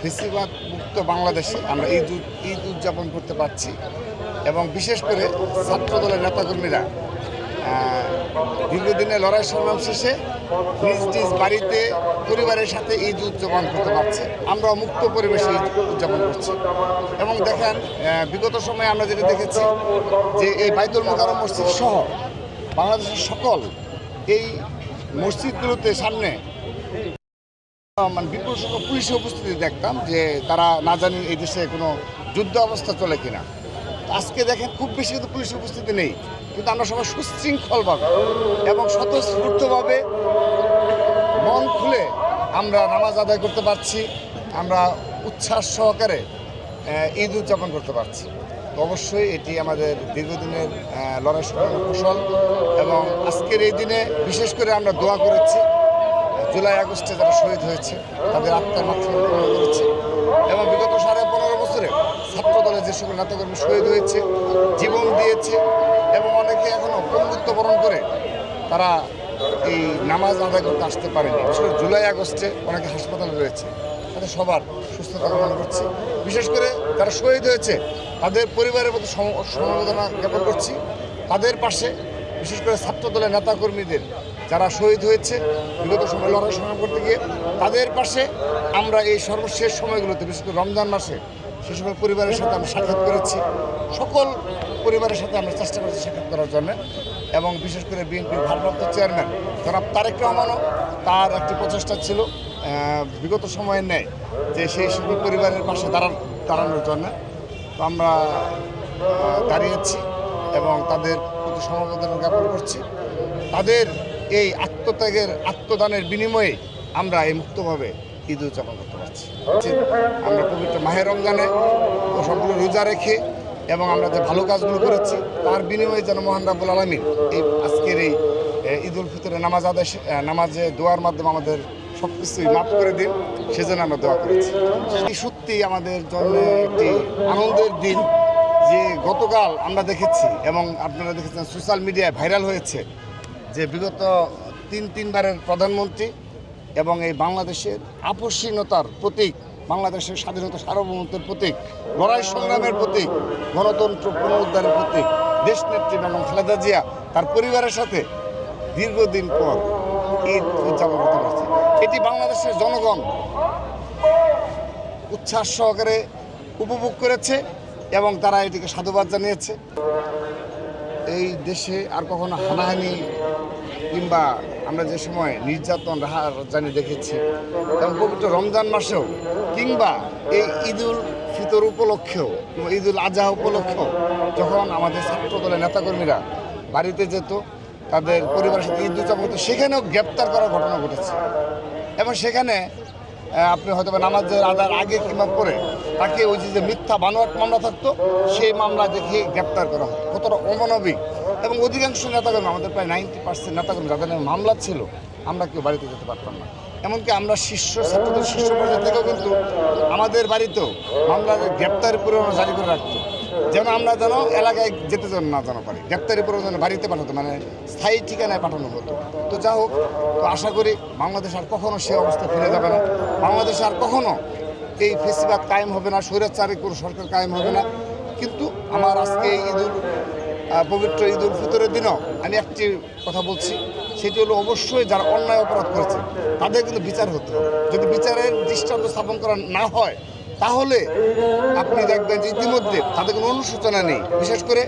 ফেসিবাদ মুক্ত বাংলাদেশে আমরা ঈদ ঈদ উদযাপন করতে পারছি। এবং বিশেষ করে ছাত্র দলের নেতাকর্মীরা আহ, দীর্ঘদিনের লড়াই সংগ্রাম শেষে নিজ নিজ বাড়িতে পরিবারের সাথে ঈদ উদযাপন করতে পারছে। আমরা মুক্ত পরিবেশে ঈদ উদযাপন করছি। এবং দেখেন বিগত সময়ে আমরা যেটা দেখেছি যে এই বাইতুল মোকারম মসজিদ সহ বাংলাদেশের সকল এই মসজিদগুলোতে সামনে মানে বিপুল সংখ্যক পুলিশের উপস্থিতি দেখতাম যে তারা না জানি এই দেশে কোনো যুদ্ধ অবস্থা চলে কিনা। আজকে দেখেন খুব বেশি কিন্তু পুলিশের উপস্থিতি নেই, কিন্তু আমরা সবাই সুশৃঙ্খলভাবে এবং স্বতঃস্ফূর্তভাবে মন খুলে আমরা নামাজ আদায় করতে পারছি, আমরা উচ্ছ্বাস সহকারে ঈদ উদযাপন করতে পারছি। তো অবশ্যই এটি আমাদের দীর্ঘদিনের লড়াই ফসল এবং আজকের এই দিনে বিশেষ করে আমরা দোয়া করেছি জুলাই, আগস্টে যারা শহীদ হয়েছে, তাদের আত্মার মাত্রা করেছে। এবং বিগত সাড়ে পনেরো বছরে ছাত্র দলের যে সকল নেতাকর্মী শহীদ হয়েছে, জীবন দিয়েছে, এবং অনেকে এখনও পঙ্গুত্ব বরণ করে তারা এই নামাজ আদায় করতে আসতে পারেনি। বিশেষ জুলাই, আগস্টে অনেকে হাসপাতালে রয়েছে। তাদের সবার সুস্থতা কামনা করছি। বিশেষ করে যারা শহীদ হয়েছে, তাদের পরিবারের প্রতি সম- সমবেদনা জ্ঞাপন করছি। তাদের পাশে বিশেষ করে ছাত্র দলের নেতাকর্মীদের যারা শহীদ হয়েছে, বিগত সময় লড়াই সংগ্রাম করতে গিয়ে, তাদের পাশে আমরা এই সর্বশেষ সময়গুলোতে, বিশেষ করে রমজান মাসে, সে সকল পরিবারের সাথে আমরা সাক্ষাৎ করেছি। সকল পরিবারের সাথে আমরা চেষ্টা করেছি সাক্ষাৎ করার জন্য এবং বিশেষ করে বিএনপির ভারপ্রাপ্ত চেয়ারম্যান জনাব তারেক রহমানও তার একটি প্রচেষ্টা ছিল বিগত সময়ের নেয় যে সেই সকল পরিবারের পাশে দাঁড়ান, দাঁড়ানোর জন্য। তো আমরা দাঁড়িয়েছি এবং তাদের প্রতি সমবেদনা জ্ঞাপন করছি। তাদের এই আত্মত্যাগের আত্মদানের বিনিময়ে আমরা এই মুক্তভাবে ঈদ উদযাপন করতে পারছি। আমরা পবিত্র মাহের রমজানে সবগুলো রোজা রেখে এবং আমরা যে ভালো কাজগুলো করেছি তার বিনিময়ে যেন মহান রাবুল আলমিন এই আজকের এই ঈদ উল ফিতরের নামাজ এ, নামাজে দোয়ার মাধ্যমে আমাদের সব কিছুই মাফ করে দিন সেজন্য আমরা দোয়া করেছি। এটি সত্যি আমাদের জন্য একটি আনন্দের দিন যে গতকাল আমরা দেখেছি এবং আপনারা দেখেছেন সোশ্যাল মিডিয়ায় ভাইরাল হয়েছে। বিগত তিন তিনবারের প্রধানমন্ত্রী এবং এই বাংলাদেশের আপসীনতার প্রতীক, বাংলাদেশের স্বাধীনতা সার্বভৌমত্বের প্রতীক, লড়াই সংগ্রামের প্রতীক, গণতন্ত্র পুনরুদ্ধারের প্রতীক, দেশনেত্রী বেগম খালেদা জিয়া, তার পরিবারের সাথে দীর্ঘদিন পর ঈদ উদযাপন করতে পারছে। এটি বাংলাদেশের জনগণ উচ্ছ্বাস সহকারে উপভোগ করেছে এবং তারা এটিকে সাধুবাদ জানিয়েছে। এই দেশে আর কখনো হানাহানি কিংবা আমরা যে সময় নির্যাতন, রাহাজানি দেখেছি এবং পবিত্র রমজান মাসেও, কিংবা এই ঈদুল ফিতর উপলক্ষেও ঈদুল আজহা উপলক্ষেও যখন আমাদের ছাত্রদলের নেতাকর্মীরা বাড়িতে যেত, তাদের পরিবারের সাথে ঈদ উদযাপন সেখানেও গ্রেপ্তার করার ঘটনা ঘটেছে। এবং সেখানে আপনি হয়তো নামাজের আদার আগে কিংবা পরে তাকে ওই যে মিথ্যা বানোয়াট মামলা থাকতো, সেই মামলা দেখে গ্রেপ্তার করা হয়। কতটা অমানবিক। এবং অধিকাংশ নেতাকর্মী, আমাদের প্রায় নাইনটি পার্সেন্ট নেতাকর্মী, যাদের মামলা ছিল, আমরা কেউ বাড়িতে যেতে পারতাম না। এমনকি আমরা শীর্ষ, ছাত্রদের শীর্ষ পর্যায়ে থেকেও কিন্তু আমাদের বাড়িতেও মামলার গ্রেপ্তারের পরিমাণ জারি করে রাখতো। যেন আমরা যেন এলাকায় যেতে যেন না জানা পারি। গ্রেপ্তারি পরিমাণ যেন বাড়িতে পাঠাতো মানে স্থায়ী ঠিকানায় পাঠানো হতো। তো যা হোক, তো আশা করি বাংলাদেশ আর কখনো সে অবস্থা ফিরে যাবে না। বাংলাদেশে আর কখনো এই ফেসিবাদ কায়েম হবে না স্বৈরাচারী কোনো সরকার কায়েম হবে না। কিন্তু আমার আজকে এই ঈদুল পবিত্র ঈদ উল ফিতরের দিনও আমি একটি কথা বলছি, সেটি হলো অবশ্যই যারা অন্যায় অপরাধ করেছে, তাদের কিন্তু বিচার হতে হবে। যদি বিচারের দৃষ্টান্ত স্থাপন করা না হয় তাহলে আপনি দেখবেন যে ইতিমধ্যে তাদের কোনো অনুশোচনা নেই। বিশেষ করে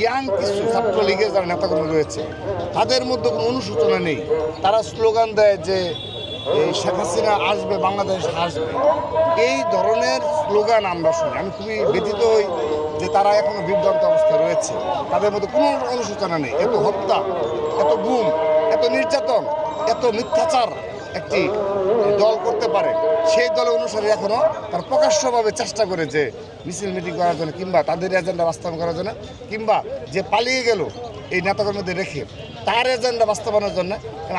ইয়াং কিছু ছাত্রলীগের যারা নেতাকর্মী রয়েছে, তাদের মধ্যে কোনো অনুশোচনা নেই। তারা স্লোগান দেয় যে, এই শেখ হাসিনা আসবে, বাংলাদেশ আসবে। এই ধরনের স্লোগান আমরা শুনি। আমি খুবই ব্যথিত হই যে তারা এখনও বিভ্রান্ত অবস্থায় রয়েছে। তাদের মধ্যে কোনো অনুশোচনা নেই। এত হত্যা, এত গুম, এত নির্যাতন, এত মিথ্যাচার একটি দল করতে পারে। সেই দলের অনুসারে এখনও তার প্রকাশ্যভাবে চেষ্টা করে যে মিছিল মিটিং করার জন্য কিংবা তাদের এজেন্ডা বাস্তবায়ন করার জন্য কিংবা যে পালিয়ে গেল এই নেতাকর্মীদের রেখে তার এজেন্ডা বাস্তবায়নের জন্য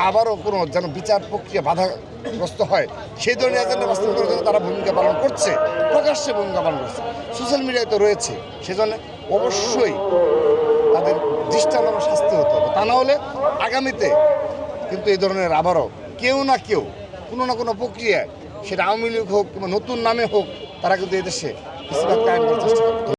আবারও কোনো যেন বিচার প্রক্রিয়া বাধাগ্রস্ত হয়, সেই ধরনের এজেন্ডা বাস্তবায়ন করার জন্য তারা ভূমিকা পালন করছে, প্রকাশ্যে ভূমিকা পালন করছে। সোশ্যাল মিডিয়ায় তো রয়েছে, সেজন্য অবশ্যই তাদের দৃষ্টান্ত শাস্তি হতে হবে। তা না হলে আগামীতে কিন্তু এই ধরনের আবারও কেউ না কেউ, কোনো না কোনো প্রক্রিয়ায়, সেটা আওয়ামী লীগ হোক কিংবা নতুন নামে হোক, তারা কিন্তু এদেশে বেশিরভাগ কায়েম করার চেষ্টা